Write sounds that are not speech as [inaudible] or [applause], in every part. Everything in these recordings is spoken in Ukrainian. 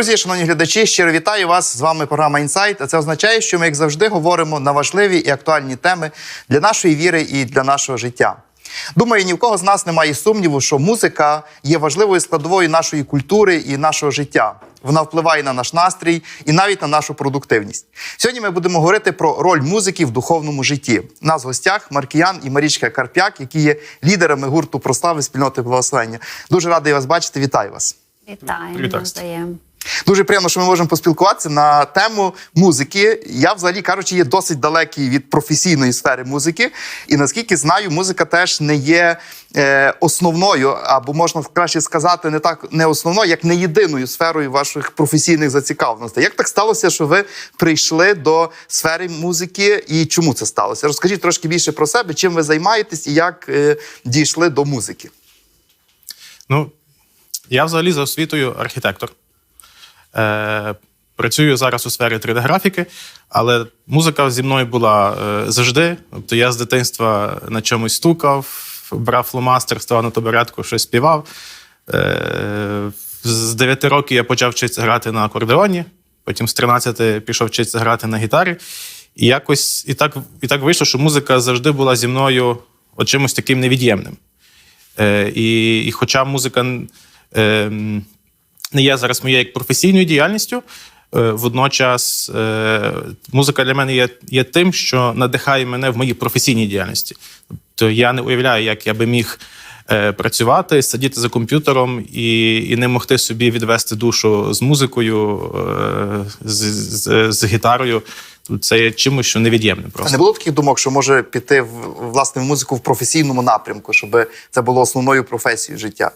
Друзі, шановні глядачі, щиро вітаю вас. З вами програма Інсайт. А це означає, що ми, як завжди, говоримо на важливі і актуальні теми для нашої віри і для нашого життя. Думаю, ні в кого з нас немає сумніву, що музика є важливою складовою нашої культури і нашого життя. Вона впливає на наш настрій і навіть на нашу продуктивність. Сьогодні ми будемо говорити про роль музики в духовному житті. У нас в гостях Маркіян і Марічка Карп'як, які є лідерами гурту прослави спільноти благословення. Дуже радий вас бачити. Вітаю вас. Вітаємо, Вітаю. Дуже приємно, що ми можемо поспілкуватися на тему музики. Я, взагалі кажучи, є досить далекий від професійної сфери музики. І наскільки знаю, музика теж не є е, основною, або можна краще сказати, не так не основною, як не єдиною сферою ваших професійних зацікавленостей. Як так сталося, що ви прийшли до сфери музики, і чому це сталося? Розкажіть трошки більше про себе, чим ви займаєтесь і як е, дійшли до музики. Ну, я взагалі за освітою архітектор. Е, працюю зараз у сфері 3D-графіки, але музика зі мною була е, завжди. Тобто я з дитинства на чомусь стукав, брав фломастер, ставав на табуретку, щось співав. Е, з 9 років я почав вчитися грати на акордеоні, потім з 13 пішов вчитися грати на гітарі. І якось і так, і так вийшло, що музика завжди була зі мною от чимось таким невід'ємним. Е, і, і хоча музика е, не є зараз моєю як професійною діяльністю, е, водночас е, музика для мене є, є тим, що надихає мене в моїй професійній діяльності. Тобто я не уявляю, як я би міг е, працювати, сидіти за комп'ютером і, і не могти собі відвести душу з музикою, з, з, з гітарою. Це є чимось, що невід'ємне А просто. не було таких думок, що може піти в власне в музику в професійному напрямку, щоб це було основною професією життя?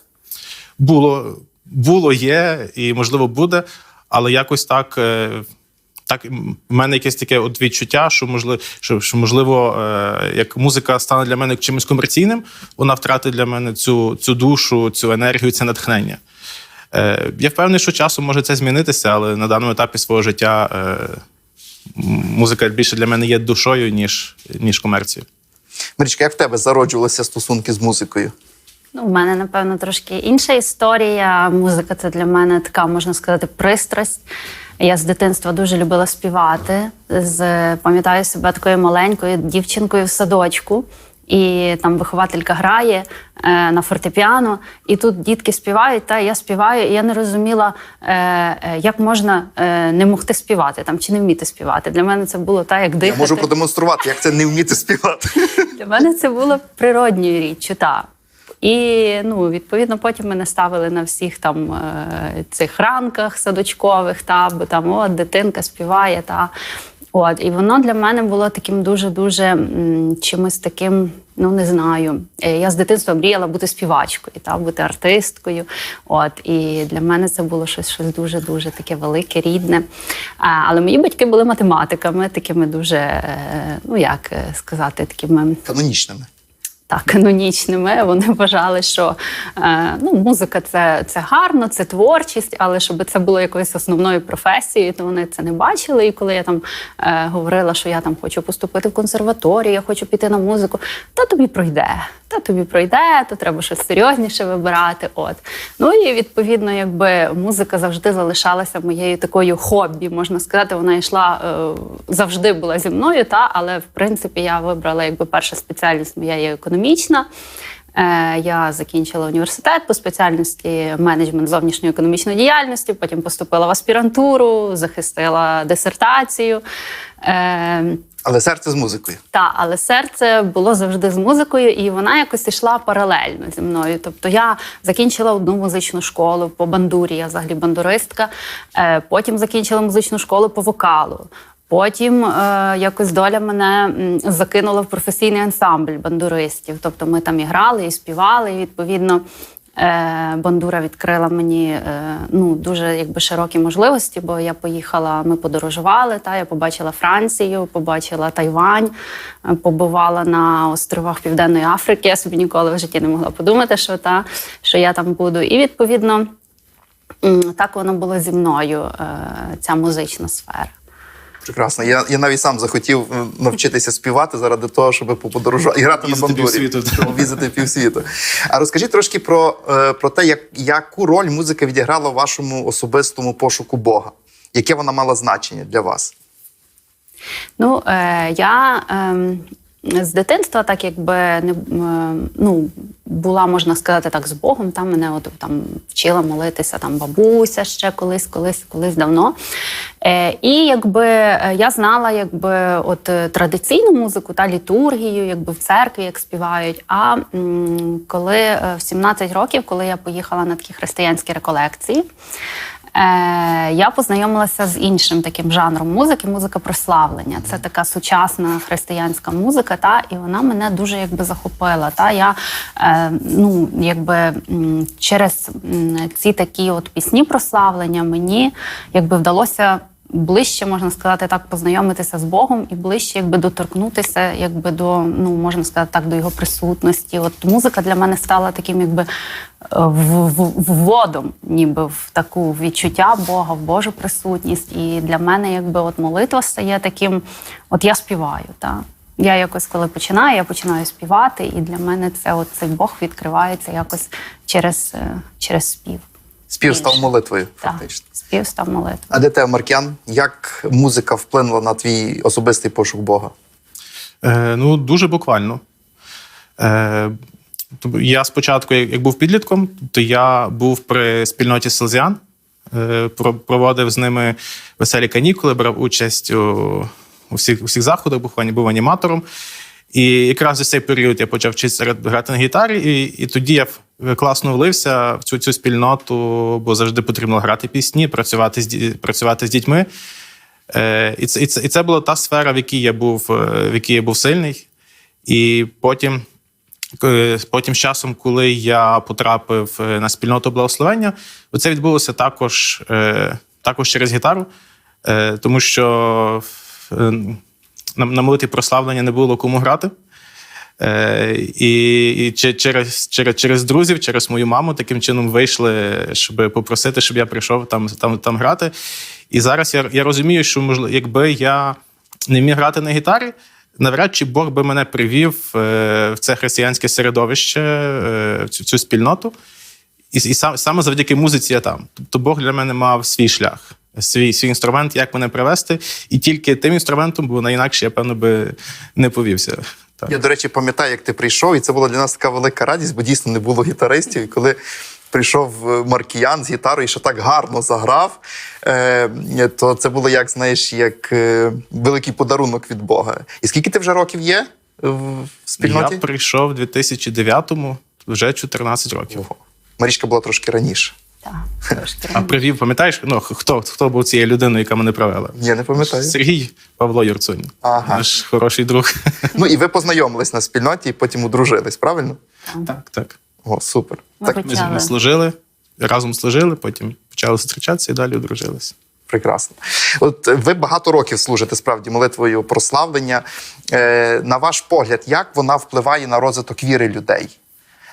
Було, було, є і можливо буде, але якось так. е, Так, в мене якесь таке от відчуття, що можливо, що, що можливо, е, як музика стане для мене чимось комерційним, вона втратить для мене цю, цю душу, цю енергію, це натхнення. Е, я впевнений, що часом може це змінитися, але на даному етапі свого життя музика більше для мене є душою, ніж, ніж комерцією. Марічка, як в тебе зароджувалися стосунки з музикою? Ну, у мене, напевно, трошки інша історія. Музика це для мене така, можна сказати, пристрасть. Я з дитинства дуже любила співати. З, пам'ятаю себе такою маленькою дівчинкою в садочку. І там вихователька грає е, на фортепіано, і тут дітки співають, та я співаю, і я не розуміла, е, е, як можна е, не могти співати там чи не вміти співати. Для мене це було так, як Я можу продемонструвати, як це не вміти співати. Для мене це було природньою річчю, так. І ну, відповідно, потім мене ставили на всіх там е, цих ранках садочкових, та, бо там от дитинка співає. Та. От, і воно для мене було таким дуже-дуже чимось таким, ну не знаю. Е, Я з дитинства мріяла бути співачкою, та, бути артисткою. От, і для мене це було щось, щось дуже-дуже таке велике, рідне. Але мої батьки були математиками, такими дуже, е, ну як сказати, такими Канонічними. Так, канонічними. Вони вважали, що е, ну, музика це, це гарно, це творчість, але щоб це було якоюсь основною професією, то вони це не бачили. І коли я там е, говорила, що я там хочу поступити в консерваторію, я хочу піти на музику, та тобі пройде. Та тобі пройде, то треба щось серйозніше вибирати. От ну і відповідно, якби музика завжди залишалася моєю такою хобі, можна сказати, вона йшла е, завжди була зі мною, та але в принципі я вибрала якби перша спеціальність моя є економічна. Е, Я закінчила університет по спеціальності менеджмент зовнішньої економічної діяльності. Потім поступила в аспірантуру, захистила дисертацію. Але серце з музикою. та, але серце було завжди з музикою, і вона якось йшла паралельно зі мною. Тобто я закінчила одну музичну школу по бандурі, я взагалі бандуристка. Е, потім закінчила музичну школу по вокалу. Потім е, якось доля мене закинула в професійний ансамбль бандуристів. Тобто ми там і грали, і співали, і відповідно. Е, Бандура відкрила мені е, ну дуже якби широкі можливості, бо я поїхала, ми подорожували. Та я побачила Францію, побачила Тайвань, е, побувала на островах Південної Африки. Я собі ніколи в житті не могла подумати, що та що я там буду. І відповідно так воно було зі мною, ця музична сфера. Прекрасно. Я, я навіть сам захотів е, навчитися співати заради того, щоб поподорожувати і грати Їздити на бандурі. Візити півсвіту. А розкажіть трошки про, е, про те, як, яку роль музика відіграла в вашому особистому пошуку Бога. Яке вона мала значення для вас? Ну, е, я е, з дитинства, так якби не е, ну, була, можна сказати, так, з Богом. Там мене от, там вчила молитися там бабуся ще колись, колись, колись давно. Е, і якби е, я знала якби, от, е, традиційну музику та літургію, якби в церкві як співають. А м, коли в 17 років, коли я поїхала на такі християнські реколекції. Е, я познайомилася з іншим таким жанром музики музика прославлення. Це така сучасна християнська музика, та і вона мене дуже якби захопила. Та я е, ну якби через ці такі от пісні прославлення мені якби вдалося. Ближче можна сказати так, познайомитися з Богом і ближче, якби доторкнутися, якби до ну можна сказати так, до його присутності. От музика для мене стала таким, якби е, вводом, ніби в таку відчуття Бога, в Божу присутність. І для мене, якби от молитва стає таким, от я співаю. Та я якось, коли починаю, я починаю співати, і для мене це от цей Бог відкривається якось через, е, через спів. Спів став молитвою, Так, фактично. спів став молитвою. А де тебе, Маркян? Як музика вплинула на твій особистий пошук Бога? Е, ну, дуже буквально. Е, тобто я спочатку, як був підлітком, то я був при спільноті селзян, е, проводив з ними веселі канікули, брав участь у, у, всіх, у всіх заходах, був, ані- був аніматором. І якраз за цей період я почав вчитися грати на гітарі, і, і тоді я класно влився в цю, цю спільноту, бо завжди потрібно грати пісні, працювати з, працювати з дітьми. Е, і, це, і, це, і це була та сфера, в якій я був, е, в якій я був сильний. І потім, потім з часом, коли я потрапив е, на спільноту благословення, це відбулося також, е, також через гітару, тому що на молитві прославлення не було кому грати. Е, і і через, через, через друзів, через мою маму таким чином вийшли, щоб попросити, щоб я прийшов там, там, там грати. І зараз я, я розумію, що можливо, якби я не міг грати на гітарі, навряд чи Бог би мене привів е, в це християнське середовище, е, в цю, цю спільноту. І, і сам, саме завдяки музиці я там. Тобто Бог для мене мав свій шлях, свій, свій інструмент, як мене привести. І тільки тим інструментом, бо на інакше я, певно, би не повівся. Так. Я, до речі, пам'ятаю, як ти прийшов, і це була для нас така велика радість, бо дійсно не було гітаристів. І коли прийшов е, Маркіян з гітарою і ще так гарно заграв, е, то це було як, знаєш, як е, великий подарунок від Бога. І скільки ти вже років є в спільноті? Я прийшов у 2009-му, вже 14 років. Ого. Марічка була трошки раніше. Так, [laughs] трошки А привів, пам'ятаєш, ну, хто, хто був цією людиною, яка мене провела? Я не пам'ятаю. Сергій Павло Юрцунь. Ага. Наш хороший друг. [laughs] Ну і ви познайомились на спільноті і потім одружились, правильно? так, так. О, супер. Ми Так, почали. ми служили, разом служили, потім почали зустрічатися і далі одружилися. Прекрасно. От ви багато років служите справді молитвою прославлення. Е, на ваш погляд, як вона впливає на розвиток віри людей?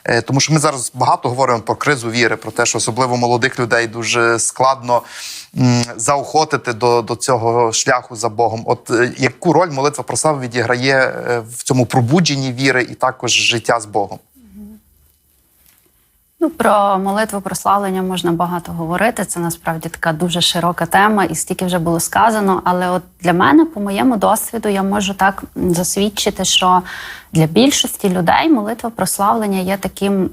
Е, тому що ми зараз багато говоримо про кризу віри, про те, що особливо молодих людей дуже складно заохотити до, до цього шляху за Богом. От е, яку роль молитва про славу відіграє е, в цьому пробудженні віри і також життя з Богом? Ну, про молитву прославлення можна багато говорити. Це насправді така дуже широка тема, і стільки вже було сказано. Але от для мене, по моєму досвіду, я можу так засвідчити, що для більшості людей молитва прославлення є таким,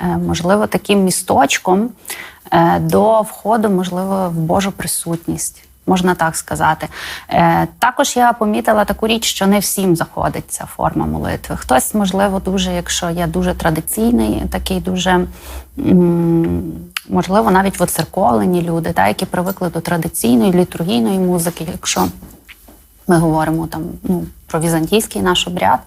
е, можливо, таким місточком е, до входу, можливо, в Божу присутність. Можна так сказати. Е, також я помітила таку річ, що не всім заходить ця форма молитви. Хтось, можливо, дуже, якщо є дуже традиційний, такий дуже можливо, навіть воцерковлені люди, та, які привикли до традиційної літургійної музики, якщо ми говоримо там ну, про візантійський наш обряд.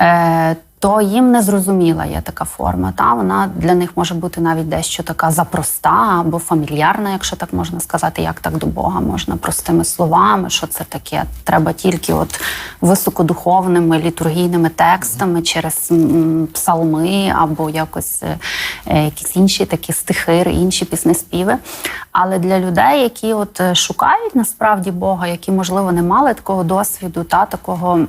Е, то їм не зрозуміла є така форма. Та вона для них може бути навіть дещо така запроста або фамільярна, якщо так можна сказати, як так до Бога можна простими словами, що це таке. Треба тільки от високодуховними літургійними текстами через псалми або якось е, е, якісь інші такі стихи, інші піснеспіви. Але для людей, які от е, шукають насправді Бога, які можливо не мали такого досвіду та такого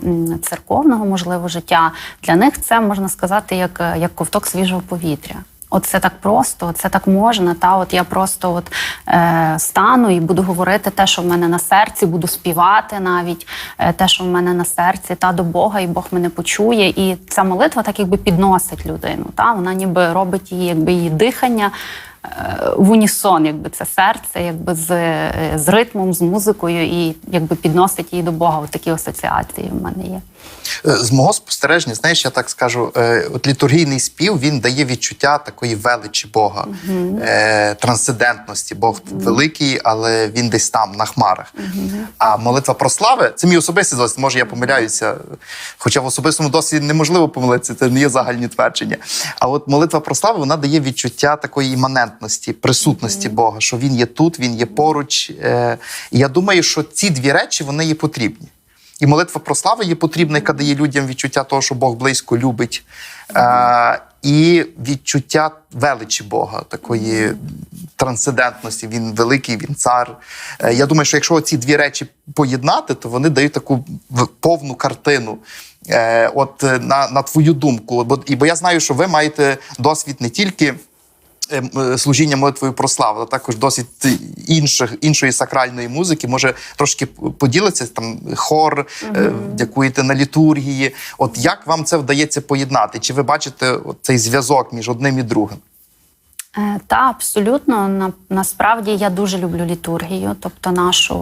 церковного можливо життя, для них це можна сказати як, е, як ковток свіжого повітря. От це так просто, це так можна. Та от я просто от е, стану і буду говорити те, що в мене на серці, буду співати навіть е, те, що в мене на серці, та до Бога, і Бог мене почує. І ця молитва так якби підносить людину. Та вона ніби робить її, якби її дихання. В унісон, якби це серце, якби з, е, з ритмом, з музикою, і якби підносить її до Бога. От такі асоціації в мене є. Е, З мого спостереження, знаєш, я так скажу, е, от літургійний спів він дає відчуття такої величі Бога, е, трансцендентності. Бог великий, але він десь там, на хмарах. А молитва про слави це мій особистий досвід. Може, я помиляюся. Хоча в особистому досвіді неможливо помилитися, це не є загальні твердження. А от молитва про славу вона дає відчуття такої іманентності, присутності Бога, що він є тут, він є поруч. Е, я думаю, що ці дві речі вони є потрібні. І молитва про славу є потрібна, яка дає людям відчуття того, що Бог близько любить, е, і відчуття величі Бога, такої трансцендентності. Він великий, він цар. Е, я думаю, що якщо ці дві речі поєднати, то вони дають таку повну картину. Е, от на, на твою думку, бо, і бо я знаю, що ви маєте досвід не тільки служіння молитвою про славу, а також досить інших, іншої сакральної музики. Може трошки поділитися там хор, угу. дякуєте на літургії. От як вам це вдається поєднати? Чи ви бачите цей зв'язок між одним і другим? Е, Та абсолютно на, насправді я дуже люблю літургію, тобто нашу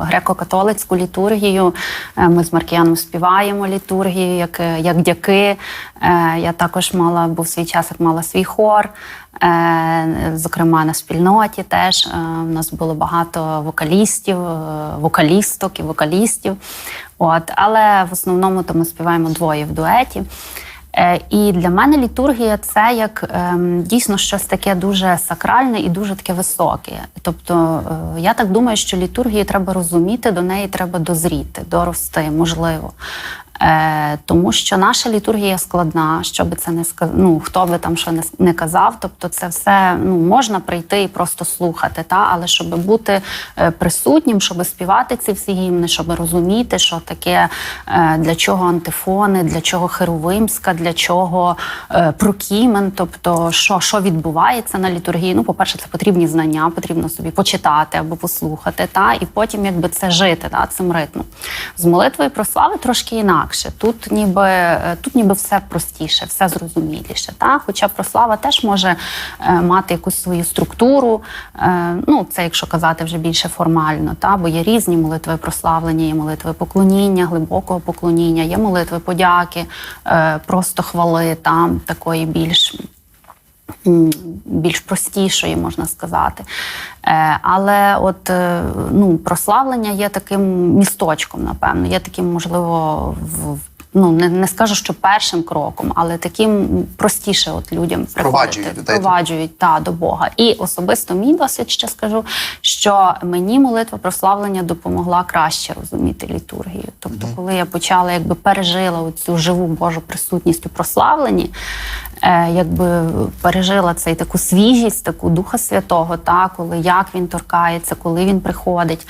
греко-католицьку літургію. Е, Ми з Маркіяном співаємо літургію, як, е, як дяки. Я також мала був свій час, як мала свій хор. Зокрема, на спільноті теж у нас було багато вокалістів, вокалісток і вокалістів. От, але в основному то ми співаємо двоє в дуеті. Е, І для мене літургія це як ем, дійсно щось таке дуже сакральне і дуже таке високе. Тобто е, я так думаю, що літургію треба розуміти, до неї треба дозріти, дорости, можливо. Е, тому що наша літургія складна, що би це не сказ... ну, хто би там що не, казав. Тобто, це все ну, можна прийти і просто слухати, та? але щоб бути е, присутнім, щоб співати ці всі гімни, щоб розуміти, що таке, е, для чого антифони, для чого херувимська, для чого прокімен, тобто що, що відбувається на літургії. Ну, по-перше, це потрібні знання, потрібно собі почитати або послухати, та? і потім якби це жити та, цим ритмом. З молитвою про слави трошки інакше. Тут ніби, е, тут ніби все простіше, все зрозуміліше. Та? Хоча прослава теж може е, мати якусь свою структуру. Е, ну, це якщо казати вже більше формально, та? бо є різні молитви прославлення, є молитви поклоніння, глибокого поклоніння, є молитви подяки, просто хвали, там такої більш більш простішої, можна сказати. Е, Але от е, ну, прославлення є таким місточком, напевно, є таким, можливо, в. Ну, не, не скажу, що першим кроком, але таким простіше от людям Впроваджують приходити, впроваджують та до Бога. І особисто мій досвід ще скажу, що мені молитва прославлення допомогла краще розуміти літургію. Тобто, коли я почала, якби пережила цю живу Божу присутність у прославленні, якби пережила цей таку свіжість, таку Духа Святого, та коли як він торкається, коли він приходить,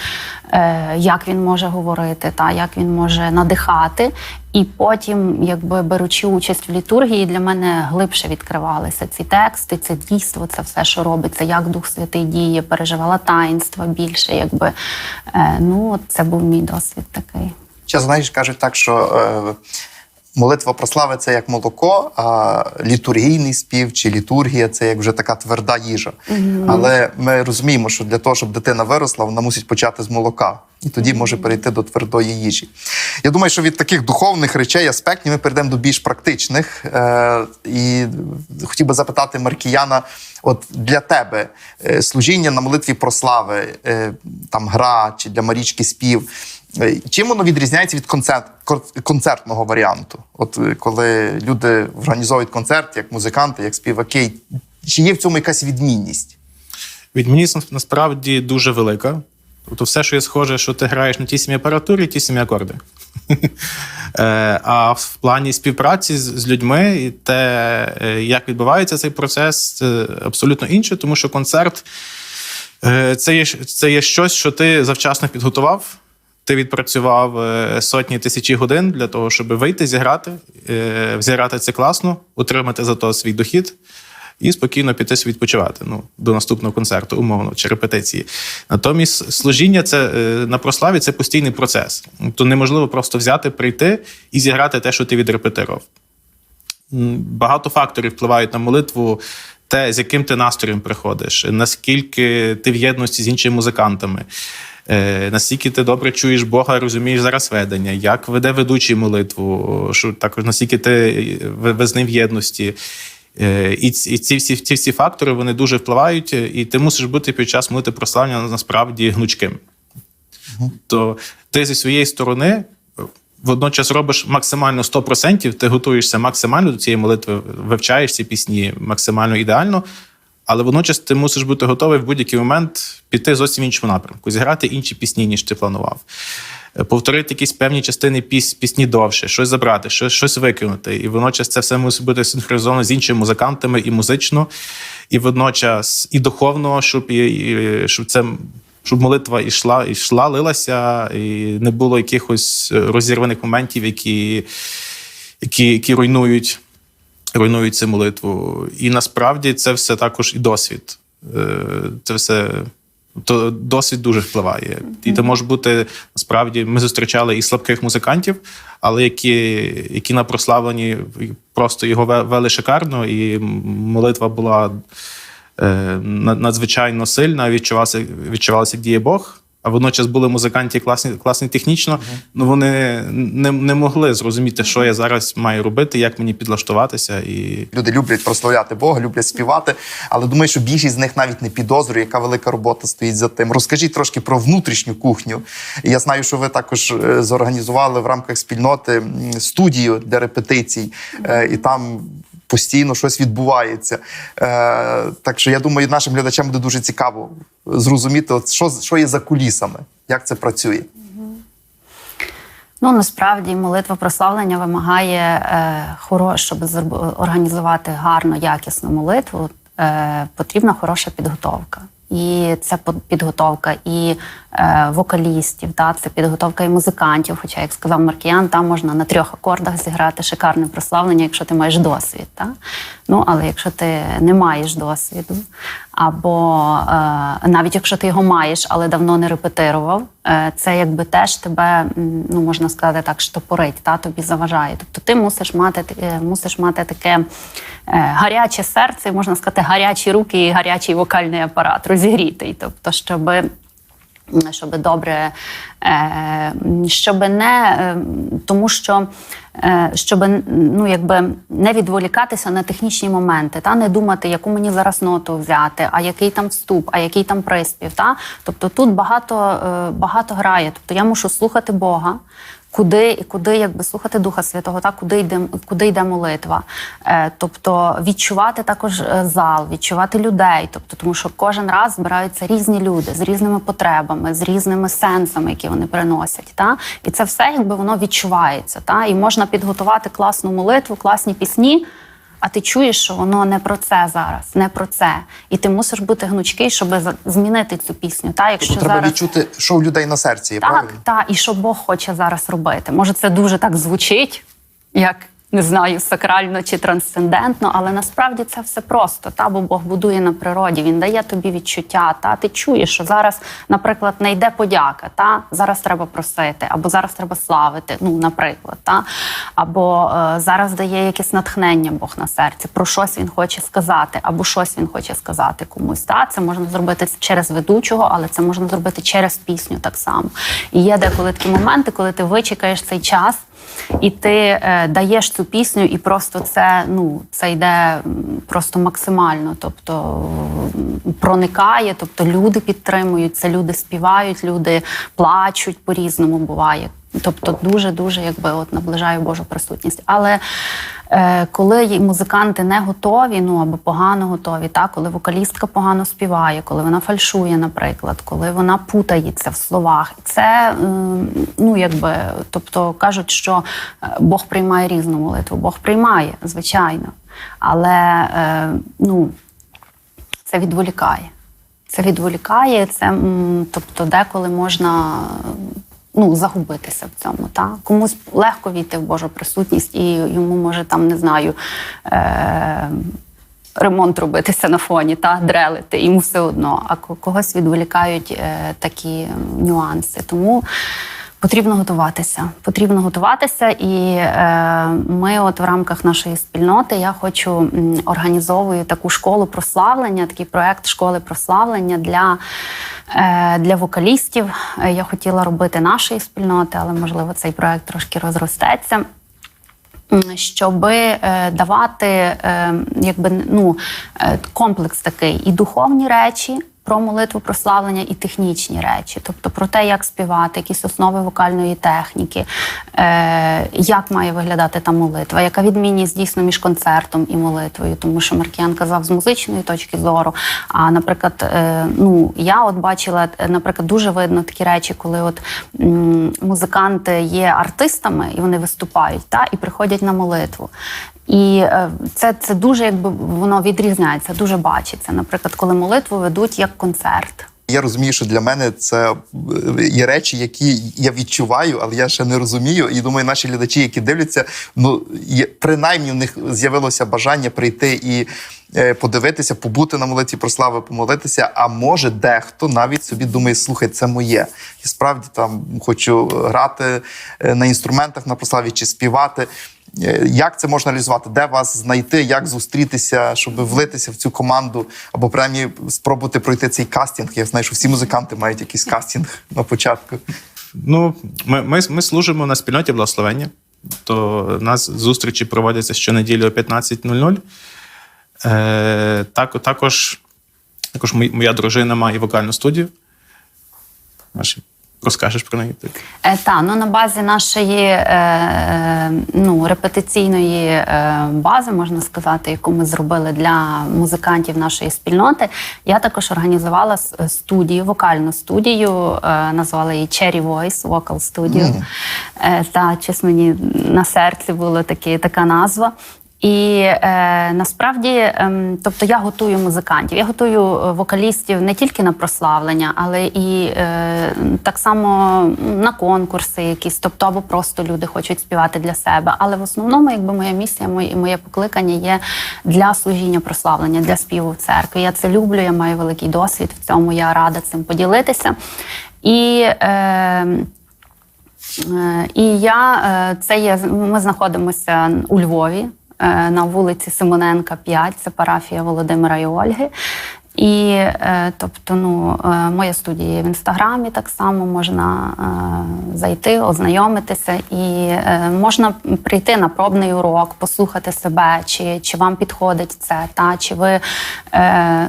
е, як він може говорити, та як він може надихати. І потім, якби беручи участь в літургії, для мене глибше відкривалися ці тексти, це дійство, це все, що робиться, як Дух Святий діє, переживала таїнства більше. Якби е, ну це був мій досвід такий. Ще знаєш, кажуть так, що е, молитва про слави це як молоко, а літургійний спів чи літургія це як вже така тверда їжа. Але ми розуміємо, що для того, щоб дитина виросла, вона мусить почати з молока. І тоді може перейти до твердої їжі. Я думаю, що від таких духовних речей, аспектів ми перейдемо до більш практичних. Е, і хотів би запитати Маркіяна: от для тебе е, служіння на молитві про слави, е, там гра чи для Марічки спів. Чим воно відрізняється від концерт, концертного варіанту? От е, коли люди організовують концерт, як музиканти, як співаки, чи є в цьому якась відмінність? Відмінність насправді дуже велика. Тобто все, що є схоже, що ти граєш на тій самій апаратурі, ті самі акорди. [laughs] Е, А в плані співпраці з, людьми і те, е, як відбувається цей процес, це абсолютно інше, тому що концерт це є, це є щось, що ти завчасно підготував. Ти відпрацював е, сотні тисячі годин для того, щоб вийти, зіграти, е, зіграти це класно, отримати за то свій дохід і спокійно піти відпочивати ну, до наступного концерту, умовно, чи репетиції. Натомість служіння це е, на прославі це постійний процес. То неможливо просто взяти, прийти і зіграти те, що ти відрепетирував. Багато факторів впливають на молитву. Те, з яким ти настроєм приходиш, наскільки ти в єдності з іншими музикантами, е, наскільки ти добре чуєш Бога, розумієш зараз ведення, як веде ведучий молитву, що також наскільки ти ви, ви з ним в єдності. Е, І, ці- і ці всі ці всі фактори вони дуже впливають, і ти мусиш бути під час молитви прославлення насправді гнучким. То ти зі своєї сторони водночас робиш максимально 100%, ти готуєшся максимально до цієї молитви, вивчаєш ці пісні максимально ідеально, але водночас ти мусиш бути готовий в будь-який момент піти зовсім в іншому напрямку, зіграти інші пісні, ніж ти планував. Е, Повторити якісь певні частини піс, пісні довше, щось забрати, щось, щось викинути. І водночас це все мусить бути синхронізовано з іншими музикантами і музично, і водночас і духовно, щоб, і, і, щоб це щоб молитва йшла, йшла, лилася, і не було якихось е, розірваних моментів, які, які, які руйнують, руйнують цю молитву. І насправді це все також і досвід. Е, Це все. То досвід дуже впливає. І це може бути насправді. Ми зустрічали і слабких музикантів, але які, які на прославленні просто його ве- вели шикарно, і молитва була е, надзвичайно сильна, відчувався, відчувалося, як діє Бог. А водночас були музиканти класні, класні технічно, ну вони не, не могли зрозуміти, що я зараз маю робити, як мені підлаштуватися. І Люди люблять прославляти Бога, люблять співати, але думаю, що більшість з них навіть не підозрює, яка велика робота стоїть за тим. Розкажіть трошки про внутрішню кухню. Я знаю, що ви також е, зорганізували в рамках спільноти студію для репетицій, е, і там. Постійно щось відбувається. Е, так що я думаю, нашим глядачам буде дуже цікаво зрозуміти, от що, що є за кулісами, як це працює. Ну насправді молитва прославлення вимагає е, хоро, щоб організувати гарну, якісну молитву, е, потрібна хороша підготовка. І це підготовка і е, вокалістів, та, це підготовка і музикантів. Хоча, як сказав Маркіян, там можна на трьох акордах зіграти шикарне прославлення, якщо ти маєш досвід. Та? Ну, але якщо ти не маєш досвіду, або е, навіть якщо ти його маєш, але давно не репетирував, це якби теж тебе, ну можна сказати так, штопорить, та тобі заважає. Тобто ти мусиш мати мусиш мати таке е, гаряче серце, можна сказати, гарячі руки і гарячий вокальний апарат розігрітий. Тобто, щоби щоб добре, е, щоб не е, тому, що е, щоб ну, якби не відволікатися на технічні моменти, та не думати, яку мені зараз ноту взяти, а який там вступ, а який там приспів. Та? Тобто тут багато, багато грає. Тобто я мушу слухати Бога. Куди і куди якби слухати Духа Святого, та куди йде куди йде молитва, е, тобто відчувати також е, зал, відчувати людей. Тобто, тому що кожен раз збираються різні люди з різними потребами, з різними сенсами, які вони приносять. Та і це все якби воно відчувається. Та і можна підготувати класну молитву, класні пісні. А ти чуєш, що воно не про це зараз, не про це, і ти мусиш бути гнучкий, щоб змінити цю пісню. Та якщо Тобто треба зараз відчути, що у людей на серці є, так, правильно? так, і що Бог хоче зараз робити. Може, це дуже так звучить, як не знаю, сакрально чи трансцендентно, але насправді це все просто. Та, бо Бог будує на природі, він дає тобі відчуття. Та ти чуєш, що зараз, наприклад, не йде подяка, та зараз треба просити, або зараз треба славити. Ну, наприклад, та або е, зараз дає якесь натхнення Бог на серці, про щось він хоче сказати, або щось він хоче сказати комусь. Та це можна зробити через ведучого, але це можна зробити через пісню так само. І є деколи такі моменти, коли ти вичекаєш цей час. І ти е, даєш цю пісню, і просто це ну це йде просто максимально. Тобто проникає, тобто люди підтримують це, люди співають, люди плачуть по-різному буває. Тобто дуже дуже якби от наближає Божу присутність. Але е, коли музиканти не готові, ну або погано готові, так, коли вокалістка погано співає, коли вона фальшує, наприклад, коли вона путається в словах, це ем, ну якби, тобто кажуть, що е, Бог приймає різну молитву. Бог приймає, звичайно, але е, ну це відволікає. Це відволікає, це тобто деколи можна ну, загубитися в цьому. Та? Комусь легко війти в Божу присутність, і йому може там, не знаю, е- ремонт робитися на фоні, та? дрелити, йому все одно, а когось відволікають е- такі нюанси. Тому Потрібно готуватися. Потрібно готуватися, і е, ми, от в рамках нашої спільноти, я хочу організовую таку школу прославлення, такий проект школи прославлення для, е, для вокалістів. Е, Я хотіла робити нашої спільноти, але можливо цей проект трошки розростеться. Щоб давати е, якби ну е, комплекс такий і духовні речі про молитву прославлення, і технічні речі, тобто про те, як співати, якісь основи вокальної техніки, е, як має виглядати та молитва, яка відмінність дійсно між концертом і молитвою, тому що Маркіян казав з музичної точки зору. А наприклад, е, ну я от бачила, наприклад, дуже видно такі речі, коли от м, музиканти є артистами і вони виступають, та і приходять на молитву. І е, це, це дуже якби воно відрізняється, дуже бачиться. Наприклад, коли молитву ведуть як концерт. Я розумію, що для мене це е, є речі, які я відчуваю, але я ще не розумію. І думаю, наші глядачі, які дивляться, ну є, принаймні в них з'явилося бажання прийти і е, подивитися, побути на молитві про славу, помолитися. А може, дехто навіть собі думає, слухай, це моє. І справді там хочу грати на інструментах на прославі чи співати. Е, Як це можна реалізувати? Де вас знайти, як зустрітися, щоб влитися в цю команду, або принаймні спробувати пройти цей кастинг? Я знаю, що всі музиканти мають якийсь кастинг на початку. Ну, ми, ми, ми служимо на спільноті благословення. То у нас зустрічі проводяться щонеділі о 15.00. Е, так, також, також моя дружина має вокальну студію. Розкажеш про неї? ти? Е, та ну на базі нашої е, ну, репетиційної е, бази, можна сказати, яку ми зробили для музикантів нашої спільноти. Я також організувала студію, вокальну студію, е, назвала її Cherry Voice Vocal Studio. Е, та щось мені на серці було такі, така назва. І е, насправді, ем, тобто я готую музикантів, я готую е, вокалістів не тільки на прославлення, але і е, так само на конкурси, якісь, тобто або просто люди хочуть співати для себе. Але в основному, якби моя місія, моє, моє покликання є для служіння прославлення, для співу в церкві. Я це люблю, я маю великий досвід в цьому. Я рада цим поділитися. І е, Е, І я е, це є. Ми знаходимося у Львові е, на вулиці Симоненка, 5, це парафія Володимира і Ольги. І е, тобто, ну, е, моя студія в інстаграмі так само можна е, зайти, ознайомитися, і можна прийти на пробний урок, послухати себе, чи, чи вам підходить це, та чи ви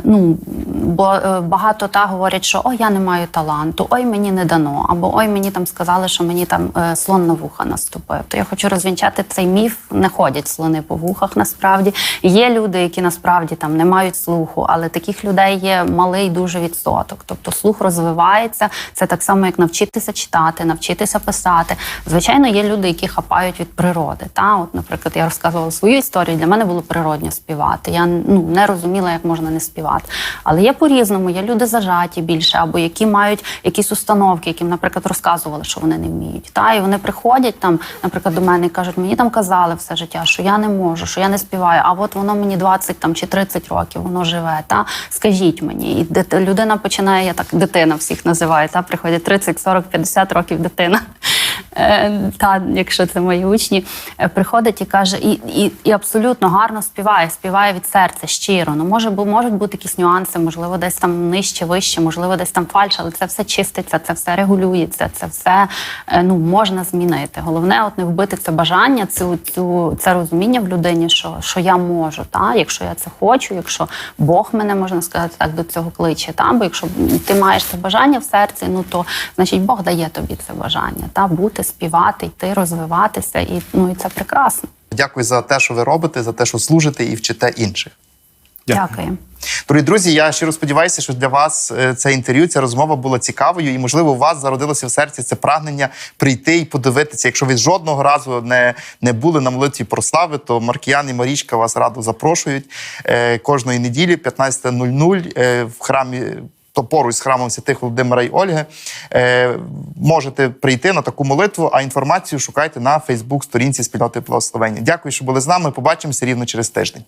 ну бо багато та говорять, що ой, я не маю таланту, ой, мені не дано, або ой, мені там сказали, що мені там слон на вуха наступив. То я хочу розвінчати цей міф. Не ходять слони по вухах. Насправді є люди, які насправді там не мають слуху, але таких людей є малий дуже відсоток. Тобто слух розвивається. Це так само, як навчитися читати, навчитися писати. Звичайно, є люди, які хапають від природи. Та, от, наприклад, я розказувала свою історію. Для мене було природньо співати. Я ну не розуміла, як можна не співати. Але є по-різному. Є люди зажаті більше, або які мають якісь установки, яким, наприклад, розказували, що вони не вміють. Та і вони приходять там, наприклад, до мене і кажуть, мені там казали все життя, що я не можу, що я не співаю. А от воно мені 20 там чи 30 років, воно живе. Та скажіть мені, і людина починає, я так дитина всіх називаю. Та приходять 30, 40, 50 років дитина. Е, та якщо це мої учні, е, приходить і каже, і, і, і абсолютно гарно співає, співає від серця, щиро. Ну може, бу- можуть бути якісь нюанси, можливо, десь там нижче, вище, можливо, десь там фальш, але це все чиститься, це все регулюється, це все е, ну можна змінити. Головне, от не вбити це бажання, цю, цю це розуміння в людині, що, що я можу, та якщо я це хочу, якщо Бог мене можна сказати так до цього кличе. Та бо якщо ти маєш це бажання в серці, ну то значить Бог дає тобі це бажання, та бути, співати, йти, розвиватися, і ну і це прекрасно. Дякую за те, що ви робите, за те, що служите і вчите інших. Дякую. Дорогі друзі, я щиро сподіваюся, що для вас е, це інтерв'ю, ця розмова була цікавою, і можливо, у вас зародилося в серці це прагнення прийти і подивитися. Якщо ви жодного разу не, не були на молитві прослави, то Маркіян і Марічка вас радо запрошують е, кожної неділі, 15.00 е, в храмі. То поруч з храмом святих Володимира і Ольги е, можете прийти на таку молитву, а інформацію шукайте на Фейсбук сторінці спільноти благословення. Дякую, що були з нами. Побачимося рівно через тиждень.